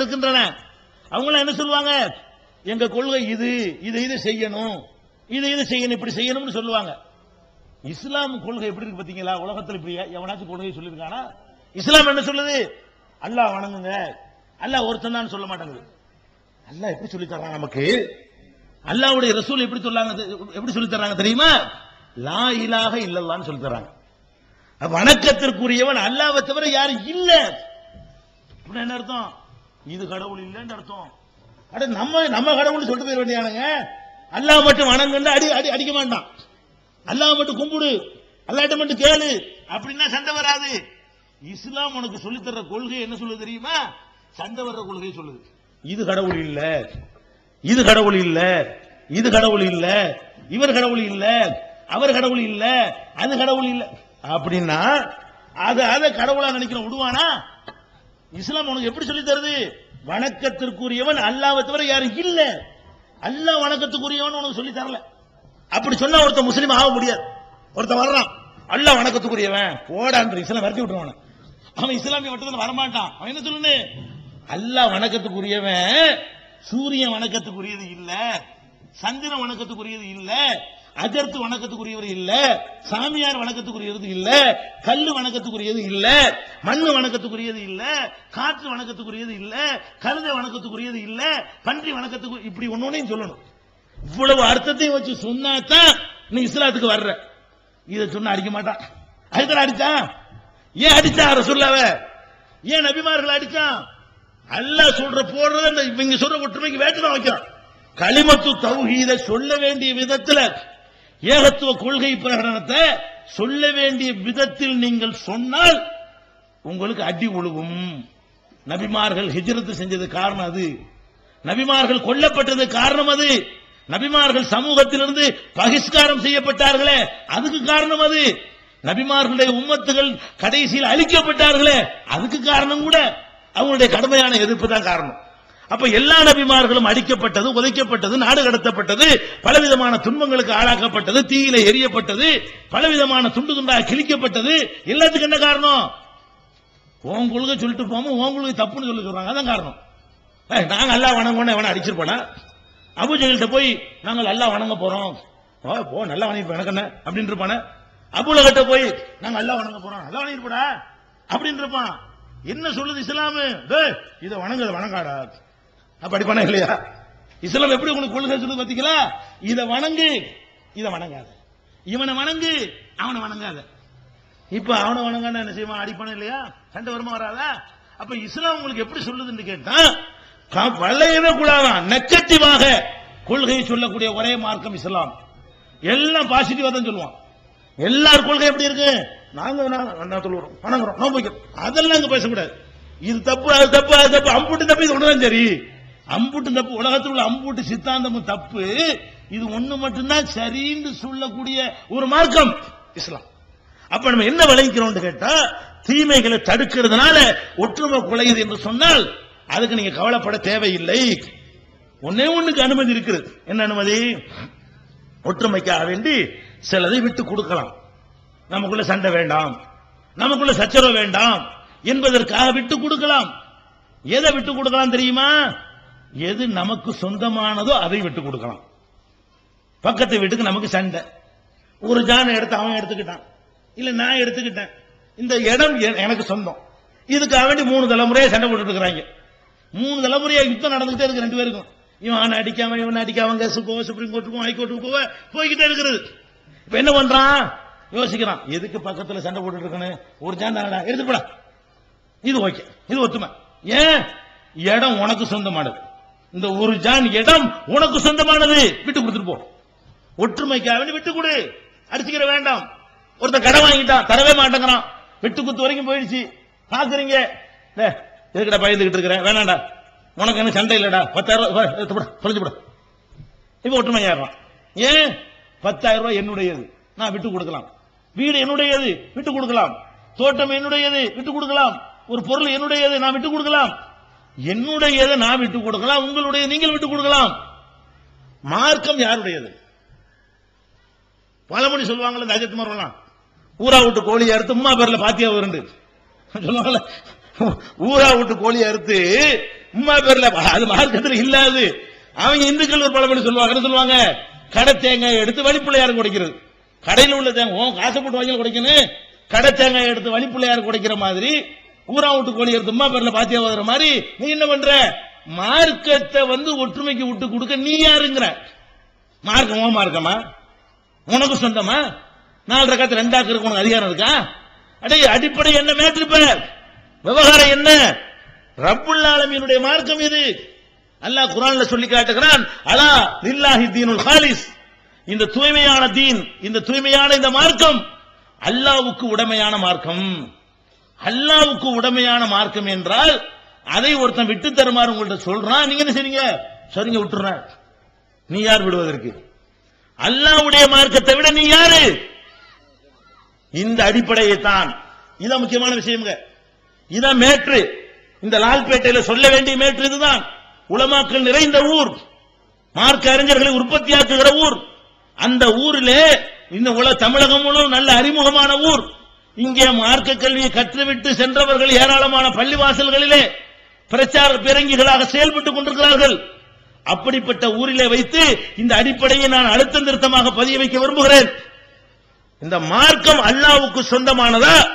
இருக்கின்றன. அவங்களாம் என்ன சொல்லுவாங்க? எங்க கொள்கை இது இது இது செய்யணும். இது இது செய்யணும் இப்படி செய்யணும்னு சொல்லுவாங்க. இஸ்லாம் கொள்கை எப்படி இருக்கு பாத்தீங்களா உலகத்தில் இப்படி எவனாச்சும் கொள்கை சொல்லியிருக்கானா? இஸ்லாம் என்ன சொல்லுது? அல்லாஹ் வணங்குங்க. அல்லாஹ் ஒருத்தன் தான் சொல்ல மாட்டாங்க அல்லாஹ் எப்படி சொல்லி தர்றான் நமக்கு? அல்லாஹ்வுடைய ரசூல் எப்படி சொல்லாங்க? எப்படி சொல்லி தர்றாங்க தெரியுமா? லா இலாக இல்லல்லான்னு சொல்லி தர்றாங்க. வணக்கத்திற்குரியவன் அல்லாவை தவிர யாரும் இல்ல. என்ன அர்த்தம்? இது கடவுள் இல்லைன்னு அர்த்தம். அட நம்ம நம்ம கடவுள்னு சொல்லிட்டு போயிட வேண்டியானுங்க அல்லாஹ் மட்டும் வணங்குன்னு அடி அடி அடிக்க மாட்டான். அல்லாஹ் மட்டும் கும்பிடு. அல்லாட்ட மட்டும் கேளு. அப்படின்னா சண்டை வராது. இஸ்லாம் உனக்கு சொல்லித் தர்ற கொள்கை என்ன சொல்லுது தெரியுமா? சண்டை வர்ற கொள்கை சொல்லுது. இது கடவுள் இல்ல. இது கடவுள் இல்ல. இது கடவுள் இல்ல. இவர் கடவுள் இல்ல. அவர் கடவுள் இல்ல. அது கடவுள் இல்ல. அப்படின்னா அது அதை கடவுளா நினைக்கிற விடுவானா இஸ்லாம் உனக்கு எப்படி சொல்லி தருது? வணக்கத்திற்குரியவன் அல்லாவை தவிர யாரும் இல்ல. அல்லாஹ் வணக்கத்துக்குரியவன் உனக்கு சொல்லி தரல. அப்படி சொன்னா ஒருத்தன் முஸ்லீம் ஆக முடியாது. ஒருத்தன் வர்றான். அல்லாஹ் வணக்கத்துக்குரியவன். போடான்ற இஸ்லாம் விரட்டி விட்டுருவான் அவன். இஸ்லாமிய வட்டத்தில் வரமாட்டான். அவன் என்ன சொல்லுன்னு? அல்லாஹ் வணக்கத்துக்குரியவன் சூரியன் வணக்கத்துக்குரியது இல்ல சந்திரன் வணக்கத்துக்குரியது இல்லை அஜர்த்து வணக்கத்துக்குரியவர் இல்ல சாமியார் வணக்கத்துக்குரியது இல்ல கல்லு வணக்கத்துக்குரியது இல்ல மண்ணு வணக்கத்துக்குரியது இல்ல காற்று வணக்கத்துக்குரியது இல்ல கழுதை வணக்கத்துக்குரியது இல்ல பன்றி வணக்கத்துக்கு இப்படி ஒன்னொன்னையும் சொல்லணும். இவ்வளவு அர்த்தத்தையும் வச்சு சொன்னாதான் நீ இஸ்லாத்துக்கு வர்ற. இதை சொன்னா அடிக்க மாட்டான். அதுதான் அடிச்சான் ஏன் அடிச்சான் ரசூல்லாவ? ஏன் நபிமார்கள் அடிச்சான் அல்ல சொல்ற போடுறத இந்த இவங்க சொல்ற ஒற்றுமைக்கு வேற்றுமை வைக்கிறான். களிமத்து தௌஹீத சொல்ல வேண்டிய விதத்துல ஏகத்துவ கொள்கை பிரகடனத்தை சொல்ல வேண்டிய விதத்தில் நீங்கள் சொன்னால் உங்களுக்கு அடி உழுவும். நபிமார்கள் ஹிஜரத்து செஞ்சது காரணம் அது. நபிமார்கள் கொல்லப்பட்டது காரணம் அது. நபிமார்கள் சமூகத்திலிருந்து பகிஷ்காரம் செய்யப்பட்டார்களே அதுக்கு காரணம் அது. நபிமார்களுடைய உம்மத்துகள் கடைசியில் அழிக்கப்பட்டார்களே அதுக்கு காரணம் கூட. அவங்களுடைய கடுமையான எதிர்ப்பு தான் காரணம். அப்ப எல்லா நபிமார்களும் அடிக்கப்பட்டது உதைக்கப்பட்டது நாடு கடத்தப்பட்டது பலவிதமான துன்பங்களுக்கு ஆளாக்கப்பட்டது தீயில எரியப்பட்டது பலவிதமான துண்டு துண்டாக கிழிக்கப்பட்டது. எல்லாத்துக்கும் என்ன காரணம்? உன் கொள்கை சொல்லிட்டு போகாம உன் கொள்கை தப்புன்னு சொல்லி சொல்றாங்க அதான் காரணம். நாங்க எல்லாம் வணங்கணும் எவனை அடிச்சிருப்போனா அபுஜகிட்ட போய் நாங்கள் எல்லாம் வணங்க போறோம். ஓ, போ நல்லா வணங்கிப்போம் எனக்கு என்ன? அப்படின்னு இருப்பானே. அபுலகிட்ட போய் நாங்க எல்லாம் வணங்க போறோம். நல்லா வணங்கிருப்படா அப்படின்னு இருப்பான். என்ன சொல்லுது இஸ்லாமு? இதை வணங்குது வணங்காடா. அப்ப இல்லையா? இஸ்லாம் எப்படி உங்களுக்கு கொள்கை சொல்லுது பாத்தீங்களா? இதை வணங்கு. இதை வணங்காத. இவனை வணங்கு. அவனை வணங்காத. இப்ப அவனை வணங்கான என்ன செய்வான்? அடிப்பானே இல்லையா? சண்டை வருமா வராதா? அப்ப இஸ்லாம் உங்களுக்கு எப்படி சொல்லுதுன்னு கேட்டா வளையவே கூடாதான். நெகட்டிவாக கொள்கையை சொல்லக்கூடிய ஒரே மார்க்கம் இஸ்லாம். எல்லாம் பாசிட்டிவா தான் சொல்லுவான். எல்லார் கொள்கை எப்படி இருக்கு? நாங்க நாங்க என்ன சொல்லுறோம்? வணங்குறோம். நோம்பு அதெல்லாம் இங்க பேசக்கூடாது. இது தப்பு அது தப்பு அது தப்பு. அம்புட்டு தப்பு இது ஒண்ணுதான் சரி. அம்புட்டு தப்பு. உலகத்தில் உள்ள அம்புட்டு சித்தாந்தமும் தப்பு. இது ஒண்ணு மட்டும்தான் சரின்னு சொல்லக்கூடிய ஒரு மார்க்கம். இஸ்லாம். அப்ப நம்ம என்ன விளைவிக்கிறோம் கேட்டா தீமைகளை தடுக்கிறதுனால ஒற்றுமை குலையுது என்று சொன்னால் அதுக்கு நீங்க கவலைப்பட தேவையில்லை. ஒன்னே ஒண்ணுக்கு அனுமதி இருக்குது என்ன அனுமதி? ஒற்றுமைக்காக வேண்டி சிலதை விட்டு கொடுக்கலாம். நமக்குள்ள சண்டை வேண்டாம். நமக்குள்ள சச்சரவு வேண்டாம். என்பதற்காக விட்டு கொடுக்கலாம். எதை விட்டு கொடுக்கலாம் தெரியுமா? எது நமக்கு சொந்தமானதோ அதை விட்டு கொடுக்கலாம். பக்கத்து வீட்டுக்கு நமக்கு சண்டை. ஒரு ஜான் எடுத்து அவன் எடுத்துக்கிட்டான். இல்ல நான் எடுத்துக்கிட்டேன். இந்த இடம் எனக்கு சொந்தம். இதுக்காக வேண்டி மூணு தலைமுறையா சண்டை போட்டுட்டு இருக்கிறாங்க. மூணு தலைமுறையா யுத்தம் நடந்துகிட்டே இருக்கு ரெண்டு பேருக்கும். இவன் அடிக்காம இவன் அடிக்காம கேஸ் போவ சுப்ரீம் கோர்ட்டுக்கும் ஹைகோர்ட்டுக்கும் போக போய்கிட்டே இருக்கிறது. இப்ப என்ன பண்றான்? யோசிக்கிறான். எதுக்கு பக்கத்துல சண்டை போட்டுட்டு இருக்கணும் ஒரு ஜான் எடுத்து போடா. இது ஓகே. இது ஒத்துமை. ஏன்? இடம் உனக்கு சொந்தமானது. இந்த ஒரு ஜான் இடம் உனக்கு சொந்தமானது. விட்டு கொடுத்துட்டு போ. ஒற்றுமைக்காக வேண்டி விட்டு கொடு. அடிச்சுக்கிற வேண்டாம். ஒருத்தன் கடன் வாங்கிட்டான் தரவே மாட்டேங்கிறான். விட்டு குத்து வரைக்கும் போயிடுச்சு. பாக்குறீங்க? டேய், பயந்துகிட்டு இருக்கிறேன் வேணாம்டா. உனக்கு என்ன சண்டை இல்லடா. பத்தாயிரம் ரூபாய் எடுத்து தொலைஞ்சு போடா. இப்ப ஒற்றுமை ஏன்? பத்தாயிரம் ரூபாய் என்னுடையது. நான் விட்டு கொடுக்கலாம். வீடு என்னுடையது. விட்டு கொடுக்கலாம். தோட்டம் என்னுடையது. விட்டு கொடுக்கலாம். ஒரு பொருள் என்னுடையது. நான் விட்டு கொடுக்கலாம். என்னுடையதை நான் விட்டு கொடுக்கலாம் உங்களுடைய நீங்கள் விட்டு கொடுக்கலாம். மார்க்கம் யாருடையது? பழமொழி சொல்லுவாங்களே இந்த அஜித் மரம்லாம் ஊரா விட்டு கோழி அறுத்து உம்மா பேர்ல பாத்தியா வருண்டு. சொல்லுவாங்கல்ல ஊரா விட்டு கோழி அறுத்து உம்மா பேர்ல அது மார்க்கத்தில் இல்லாது. அவங்க இந்துக்கள் ஒரு பழமொழி சொல்லுவாங்க சொல்லுவாங்க? கடை தேங்காய் எடுத்து வழிப்பிள்ளையாருக்கு குடைக்கிறது கடையில் உள்ள தேங்காய் உன் காசை போட்டு வாங்கி குடைக்கணும் கடை தேங்காய் எடுத்து வழிப்பிள்ளையாருக்கு குடைக்கிற மாதிரி ஊரா விட்டு கோழி எடுத்து பேர்ல பாத்தியா மாதிரி நீ என்ன பண்ற? மார்க்கத்தை வந்து ஒற்றுமைக்கு விட்டு கொடுக்க நீ யாருங்கிற? மார்க்கம் ஓ மார்க்கமா? உனக்கு சொந்தமா? நாலு ரகத்து ரெண்டாக்கு உனக்கு அதிகாரம் இருக்கா? அடே அடிப்படை என்ன மேட்ருப்ப விவகாரம் என்ன? ரப்புல் ஆலமீனுடைய மார்க்கம் இது அல்லாஹ் குரான்ல சொல்லி காட்டுகிறான் அலா லில்லாஹி தீனுல் ஹாலிஸ். இந்த தூய்மையான தீன் இந்த தூய்மையான இந்த மார்க்கம் அல்லாவுக்கு உடமையான மார்க்கம். அல்லாவுக்கு உடமையான மார்க்கம் என்றால் அதை ஒருத்தன் விட்டு தருமாறு உங்கள்ட்ட சொல்றான். நீங்க என்ன செய்றீங்க? சரிங்க விட்டுறேன். நீ யார் விடுவதற்கு? அல்லாவுடைய மார்க்கத்தை விட நீ யாரு? இந்த அடிப்படையை தான். இதான் முக்கியமான விஷயம்ங்க. இதான் மேற்று. இந்த லால்பேட்டையில சொல்ல வேண்டிய மேற்று இதுதான். உலமாக்கள் நிறைந்த ஊர். மார்க்க அறிஞர்களை உற்பத்தியாக்குகிற ஊர். அந்த ஊரிலே இந்த உல தமிழகம் நல்ல அறிமுகமான ஊர். இங்கே மார்க்க கல்வியை கற்றுவிட்டு சென்றவர்கள் ஏராளமான பள்ளிவாசல்களிலே பிரச்சார பிறங்கிகளாக செயல்பட்டுக் கொண்டிருக்கிறார்கள். அப்படிப்பட்ட ஊரிலே வைத்து இந்த அடிப்படையை நான் அழுத்தம் நிறுத்தமாக பதிய வைக்க விரும்புகிறேன். இந்த மார்க்கம் அல்லாவுக்கு சொந்தமானதா?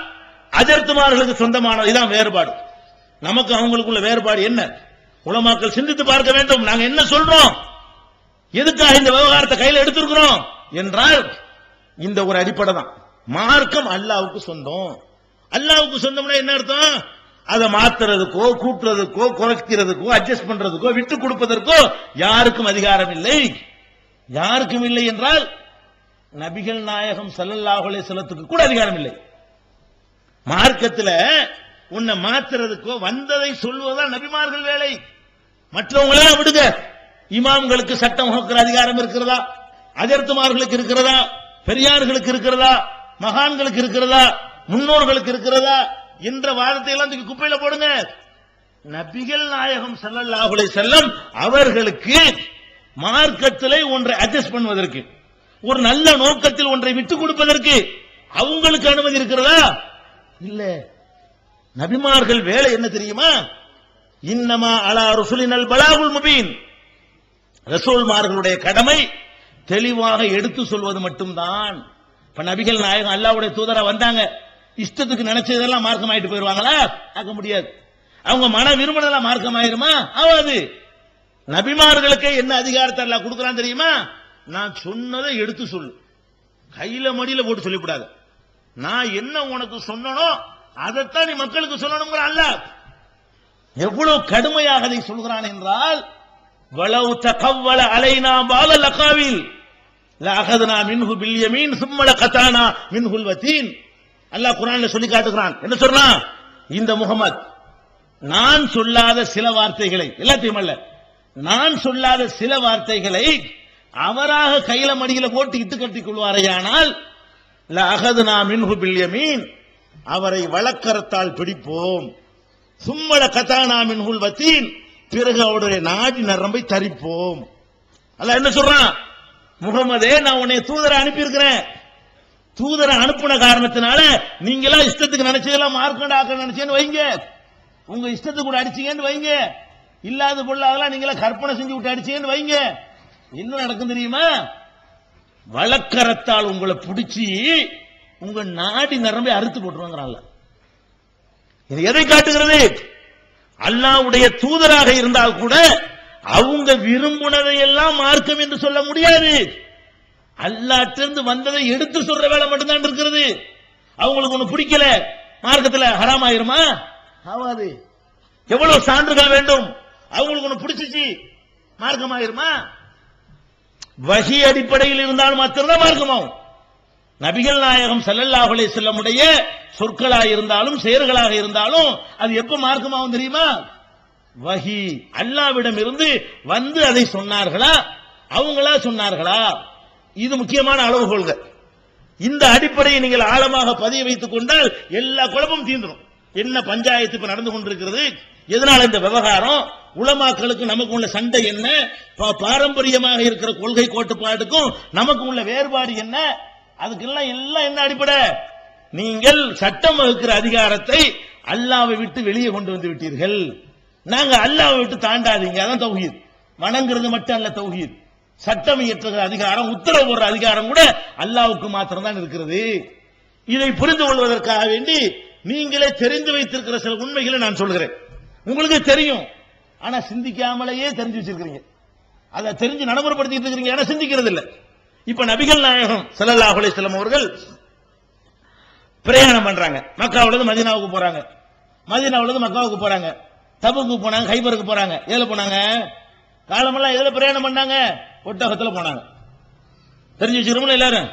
அஜர்த்துமார்களுக்கு சொந்தமானது? இதான் வேறுபாடு. நமக்கு அவங்களுக்குள்ள வேறுபாடு என்ன? உலமாக்கள் சிந்தித்து பார்க்க வேண்டும். நாங்க என்ன சொல்றோம்? எதுக்காக இந்த விவகாரத்தை கையில் எடுத்திருக்கிறோம்? என்றால் இந்த ஒரு அடிப்படை தான் மார்க்கம் அல்லாவுக்கு சொந்தம். அல்லாவுக்கு சொந்தம்னா என்ன அர்த்தம்? அதை மாத்துறதுக்கோ கூட்டுறதுக்கோ குறைக்கிறதுக்கோ அட்ஜஸ்ட் பண்றதுக்கோ விட்டு கொடுப்பதற்கோ யாருக்கும் அதிகாரம் இல்லை. யாருக்கும் இல்லை என்றால் நபிகள் நாயகம் சல்லல்லாஹுலே செல்லத்துக்கு கூட அதிகாரம் இல்லை. மார்க்கத்துல உன்னை மாத்துறதுக்கோ வந்ததை சொல்வதுதான் நபிமார்கள் வேலை. மற்றவங்களா விடுங்க. இமாம்களுக்கு சட்டம் வகுக்கிற அதிகாரம் இருக்கிறதா? அஜர்த்துமார்களுக்கு இருக்கிறதா? பெரியார்களுக்கு இருக்கிறதா? மகான்களுக்கு இருக்கிறதா? முன்னோர்களுக்கு இருக்கிறதா? என்ற வாதத்தை எல்லாம் தூக்கி குப்பையில போடுங்க. நபிகள் நாயகம் ஸல்லல்லாஹு செல்லம் அவர்களுக்கு மார்க்கத்திலே ஒன்றை அட்ஜஸ்ட் பண்ணுவதற்கு ஒரு நல்ல நோக்கத்தில் ஒன்றை விட்டுக் கொடுப்பதற்கு அவங்களுக்கு அனுமதி இருக்கிறதா? இல்ல. நபிமார்கள் வேலை என்ன தெரியுமா? இன்னமா அலா ருசுலினல் பலாகுல் முபீன். ரசூல்மார்களுடைய கடமை தெளிவாக எடுத்து சொல்வது மட்டும்தான். இப்ப நபிகள் நாயகம் அல்லாவுடைய தூதரா வந்தாங்க. இஷ்டத்துக்கு நினைச்சதெல்லாம் மார்க்கமாயிட்டு போயிருவாங்களா? ஆக்க முடியாது. அவங்க மன விரும்பினதெல்லாம் மார்க்கமாயிருமா? ஆகாது நபிமார்களுக்கே என்ன அதிகாரத்தை எல்லாம் கொடுக்கறான் தெரியுமா? நான் சொன்னதை எடுத்து சொல்லு. கையில மடியில போட்டு சொல்லக்கூடாது நான் என்ன உனக்கு சொன்னனோ அதைத்தான் நீ மக்களுக்கு சொல்லணுங்கிற அல்ல. எவ்வளவு கடுமையாக அதை சொல்கிறான் என்றால் வளவு தகவல அலைனா பால லக்காவில் லஅகதுனா மின்ஹு பில் யமீன் சும்ம லகதானா மின்ஹுல் வதீன் அல்லாஹ் குர்ஆன்ல சொல்லி காட்டுகிறான். என்ன சொல்றான் இந்த முகமது நான் சொல்லாத சில வார்த்தைகளை எல்லாத்தையும் அல்ல நான் சொல்லாத சில வார்த்தைகளை அவராக கையில மடியில போட்டு இட்டு கட்டிக் கொள்வாரையானால் லஅகதுனா மின்ஹு பில் யமீன் அவரை வழக்கரத்தால் பிடிப்போம். சும்மல கதானா மின்ஹுல் வத்தீன் பிறகு அவருடைய நாடி நரம்பை தரிப்போம். அல்ல என்ன சொல்றான்? முகமதே நான் உன்னை தூதரை அனுப்பியிருக்கிறேன். தூதரை அனுப்புன காரணத்தினால நீங்களா இஷ்டத்துக்கு நினைச்சதெல்லாம் மார்க்கண்ட் ஆக்க நினைச்சேன்னு வைங்க. உங்க இஷ்டத்துக்கு கூட அடிச்சீங்கன்னு வைங்க. இல்லாத பொருளாதெல்லாம் நீங்களா கற்பனை செஞ்சு விட்டு அடிச்சீங்கன்னு வைங்க. என்ன நடக்கும் தெரியுமா? வழக்கரத்தால் உங்களை பிடிச்சி உங்க நாடி நரம்பை அறுத்து போட்டுருவாங்கிறான்ல இது எதை காட்டுகிறது? அல்லாவுடைய தூதராக இருந்தால் கூட அவங்க விரும்புனதை எல்லாம் மார்க்கம் என்று சொல்ல முடியாது. அல்லாட்டிருந்து வந்ததை எடுத்து சொல்ற வேலை மட்டும்தான் இருக்கிறது. அவங்களுக்கு ஒண்ணு பிடிக்கல. மார்க்கத்துல ஹராம் ஆயிருமா ஆவாது. எவ்வளவு சான்றுகள் வேண்டும்? அவங்களுக்கு ஒண்ணு பிடிச்சிச்சு. மார்க்கம் ஆயிருமா வகி அடிப்படையில் இருந்தால் மாத்திரம்தான் மார்க்கமாகும். நபிகள் நாயகம் ஸல்லல்லாஹு அலைஹி வஸல்லமுடைய சொற்களாக இருந்தாலும் செயல்களாக இருந்தாலும் அது எப்ப மார்க்கமாகும் தெரியுமா? வஹி அல்லாவிடம் இருந்து வந்து அதை சொன்னார்களா? அவங்களா சொன்னார்களா? இது முக்கியமான அளவுகோள்கள் இந்த அடிப்படையை நீங்கள் ஆழமாக பதிய வைத்துக் கொண்டால் எல்லா குழப்பமும் தீர்ந்துடும் என்ன பஞ்சாயத்து இப்ப நடந்து கொண்டிருக்கிறது? எதனால இந்த விவகாரம்? உளமாக்களுக்கு நமக்கு உள்ள சண்டை என்ன? பாரம்பரியமாக இருக்கிற கொள்கை கோட்டுப்பாட்டுக்கும் நமக்கு உள்ள வேறுபாடு என்ன? அதுக்கெல்லாம் எல்லாம் என்ன அடிப்படை? நீங்கள் சட்டம் வகுக்கிற அதிகாரத்தை அல்லாவை விட்டு வெளியே கொண்டு வந்து விட்டீர்கள். நாங்க அல்லாவை விட்டு தாண்டாதீங்க. அதான் தௌஹீத். வணங்குறது மட்டும் அல்ல தௌஹீத். சட்டம் இயற்றுகிற அதிகாரம் உத்தரவு போடுற அதிகாரம் கூட அல்லாவுக்கு மாத்திரம் தான் இருக்கிறது. இதை புரிந்து கொள்வதற்காக வேண்டி நீங்களே தெரிந்து வைத்திருக்கிற சில உண்மைகளை நான் சொல்கிறேன். உங்களுக்கு தெரியும். ஆனா சிந்திக்காமலேயே தெரிஞ்சு வச்சிருக்கிறீங்க. அதை தெரிஞ்சு நடைமுறைப்படுத்திட்டு இருக்கிறீங்க. ஆனா சிந்திக்கிறது இல்ல. இப்ப நபிகள் நாயகம் ஸல்லல்லாஹு அலைஹி அவர்கள் பிரயாணம் பண்றாங்க. மக்காவிலிருந்து மதினாவுக்கு மதீனாவுக்கு போறாங்க. மதினாவிலிருந்து மக்காவுக்கு போறாங்க. தபுக்கு போனாங்க ஹைபருக்கு போறாங்க. எதுல போனாங்க? காலமெல்லாம் எதுல பிரயாணம் பண்ணாங்க? ஒட்டகத்துல போனாங்க. தெரிஞ்சு வச்சுக்கிறோம்ல எல்லாரும்?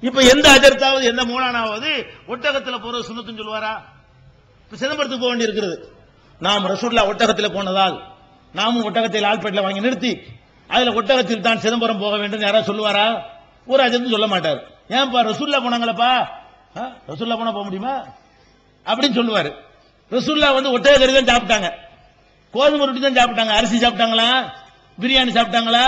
இப்ப எந்த அஜர்த்தாவது எந்த மூலானாவது ஒட்டகத்துல போறது சுண்ணத்துன்னு சொல்லுவாரா? இப்ப சிதம்பரத்துக்கு போக வேண்டி இருக்கிறது நாம் ரசூல்லா ஒட்டகத்தில் போனதால் நாமும் ஒட்டகத்தை லால்பேட்டில் வாங்கி நிறுத்தி அதில் ஒட்டகத்தில் தான் சிதம்பரம் போக வேண்டும் யாராவது சொல்லுவாரா? ஒரு சொல்ல மாட்டார். ஏன்பா ரசூல்லா போனாங்களப்பா? ஆ, ரசூல்லா போனா போக முடியுமா? அப்படின்னு சொல்லுவாரு. ரசுல்லா வந்து ஒட்டக கறி தான் சாப்பிட்டாங்க. கோதுமை ரொட்டி தான் சாப்பிட்டாங்க. அரிசி சாப்பிட்டாங்களா? பிரியாணி சாப்பிட்டாங்களா?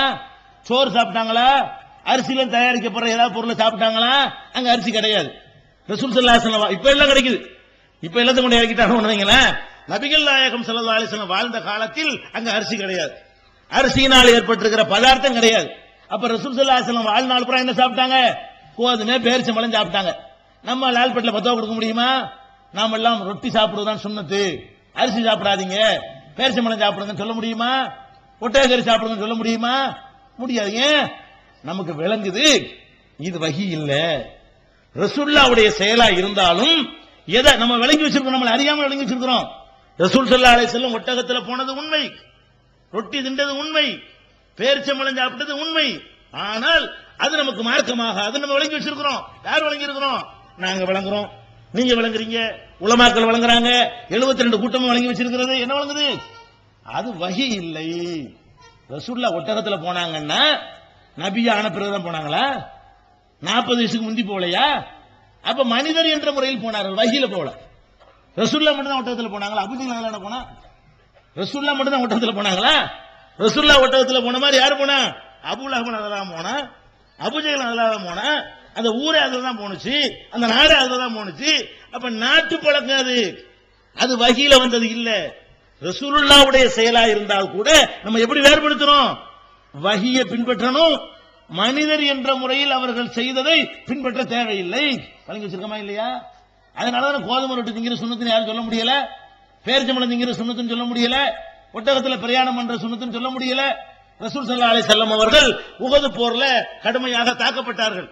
சோறு சாப்பிட்டாங்களா? அரிசியில தயாரிக்கப்படுற ஏதாவது பொருளை சாப்பிட்டாங்களா? அங்க அரிசி கிடையாது. ரசூல் சல்லாஹ் இப்ப எல்லாம் கிடைக்குது. இப்ப எல்லாத்தையும் கொண்டு இறக்கிட்டாங்க நபிகள் நாயகம் ஸல்லல்லாஹு அலிசனம் வாழ்ந்த காலத்தில் அங்க அரிசி கிடையாது. அரிசியினால் ஏற்பட்டிருக்கிற பதார்த்தம் கிடையாது. அப்ப ரசூல் சல்லாசனம் வாழ்நாள் புறம் என்ன சாப்பிட்டாங்க? கோதுமை பேரிச்சம்பழம் சாப்பிட்டாங்க. நம்ம லால்பேட்டில் பத்தவா கொடுக்க முடியுமா? நாம எல்லாம் ரொட்டி சாப்பிடுவதுதான் சுண்ணத்து. அரிசி சாப்பிடாதீங்க. பேரிசம்பளம் சாப்பிடுறதுன்னு சொல்ல முடியுமா? ஒட்டகரி சாப்பிடுறதுன்னு சொல்ல முடியுமா? முடியாது. ஏன்? நமக்கு விளங்குது இது வகி இல்ல. ரசுல்லாவுடைய செயலா இருந்தாலும் எதை நம்ம விளங்கி வச்சிருக்கோம் நம்மளை அறியாம விளங்கி வச்சிருக்கிறோம். ரசூல் சல்லா அலை செல்லும் ஒட்டகத்துல போனது உண்மை. ரொட்டி திண்டது உண்மை. பேரிச்சம்பளம் சாப்பிட்டது உண்மை. ஆனால் அது நமக்கு மார்க்கமாக அது நம்ம விளங்கி வச்சிருக்கிறோம். யார் விளங்கி இருக்கிறோம்? நாங்க விளங்குறோம். நீங்க விளங்குறீங்க? உலமாக்கள் விளங்குறாங்க. 72 ரெண்டு கூட்டமும் வழங்கி வச்சிருக்கிறது. என்ன விளங்குது? அது வகி இல்லை. ரசூல்லா ஒட்டகத்துல போனாங்கன்னா நபியா ஆன பிறகுதான் போனாங்களா? நாற்பது வயசுக்கு முந்தி போகலையா? அப்ப மனிதர் என்ற முறையில் போனார்கள். வகையில போகல. ரசூல்லா மட்டும் தான் ஒட்டகத்துல போனாங்களா? அபுஜில் என்ன போனா? ரசூல்லா மட்டும் தான் ஒட்டகத்துல போனாங்களா? ரசூல்லா ஒட்டகத்துல போன மாதிரி யாரு போனா? அபுல் அஹமன் அதெல்லாம் போனா. அபுஜெயல் அதெல்லாம் போனா. அந்த ஊரே அதுல தான் போணுச்சு அந்த நாடே அதுல தான் போணுச்சு. அப்ப நாட்டு பழக்கம் அது. அது வகையில வந்தது இல்ல. ரசூலுல்லாவுடைய செயலா இருந்தால் கூட நம்ம எப்படி வேறுபடுத்துறோம்? வகியை பின்பற்றணும். மனிதர் என்ற முறையில் அவர்கள் செய்ததை பின்பற்ற தேவையில்லை. வழங்கி வச்சிருக்கமா இல்லையா? அதனாலதான் கோதுமை ரொட்டி திங்கிற சுண்ணத்தின் யாரும் சொல்ல முடியல? பேரிச்சம்பளம் திங்கிற சுண்ணத்துன்னு சொல்ல முடியல? ஒட்டகத்துல பிரயாணம் பண்ற சுண்ணத்துன்னு சொல்ல முடியல? ரசூல் சல்லா அலை செல்லம் அவர்கள் உகது போர்ல கடுமையாக தாக்கப்பட்டார்கள்.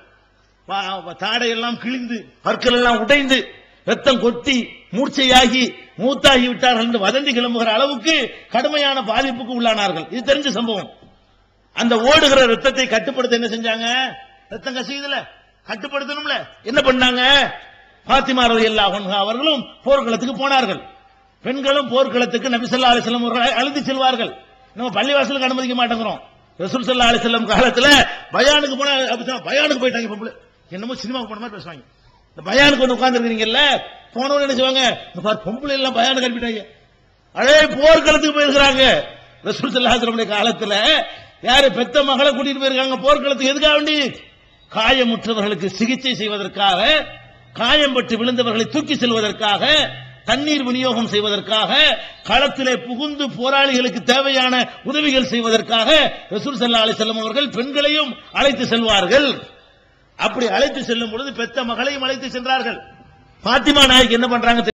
தாடையெல்லாம் கிழிந்து பற்கள் எல்லாம் உடைந்து ரத்தம் கொட்டி மூர்ச்சையாகி மூத்தாகி விட்டார்கள் என்று வதந்தி கிளம்புகிற அளவுக்கு கடுமையான பாதிப்புக்கு உள்ளானார்கள். இது தெரிஞ்ச சம்பவம். அந்த ஓடுகிற ரத்தத்தை கட்டுப்படுத்த என்ன செஞ்சாங்க? ரத்தம் கசியுதுல. கட்டுப்படுத்தணும்ல. என்ன பண்ணாங்க? பாத்திமா எல்லா அன்ஹா அவர்களும் போர்க்களத்துக்கு போனார்கள். பெண்களும் போர்க்களத்துக்கு நபி அலிசல்லம் அலைஹி வஸல்லம் அவர்கள் செல்வார்கள். நம்ம பள்ளிவாசலுக்கு அனுமதிக்க மாட்டேங்கிறோம். ரசூல் சல்லா அலிசல்லம் வஸல்லம் காலத்துல பயானுக்கு போனா பயானுக்கு போயிட்டாங்க பொம்பளை என்னமோ சினிமாவுக்கு போன மாதிரி பேசுவாங்க. இந்த பயானுக்கு வந்து உட்காந்துருக்கிறீங்கல்ல போனவங்க என்ன செய்வாங்க? இந்த பாரு பொம்பளை எல்லாம் பயானுக்கு அனுப்பிட்டாங்க. அழே போர்க்களத்துக்கு போயிருக்கிறாங்க. ரசூல் ஸல்லல்லாஹு காலத்துல யாரு பெத்த மகளை கூட்டிட்டு போயிருக்காங்க? போர்க்களத்துக்கு எதுக்காக வேண்டி? காயமுற்றவர்களுக்கு சிகிச்சை செய்வதற்காக காயம் பட்டு விழுந்தவர்களை தூக்கி செல்வதற்காக தண்ணீர் விநியோகம் செய்வதற்காக களத்திலே புகுந்து போராளிகளுக்கு தேவையான உதவிகள் செய்வதற்காக ரசூல் ஸல்லல்லாஹு அலைஹி வஸல்லம் அவர்கள் பெண்களையும் அழைத்து செல்வார்கள். அப்படி அழைத்து செல்லும் பொழுது பெத்த மகளையும் அழைத்து சென்றார்கள். பாத்திமா நாய்க்கு என்ன பண்றாங்க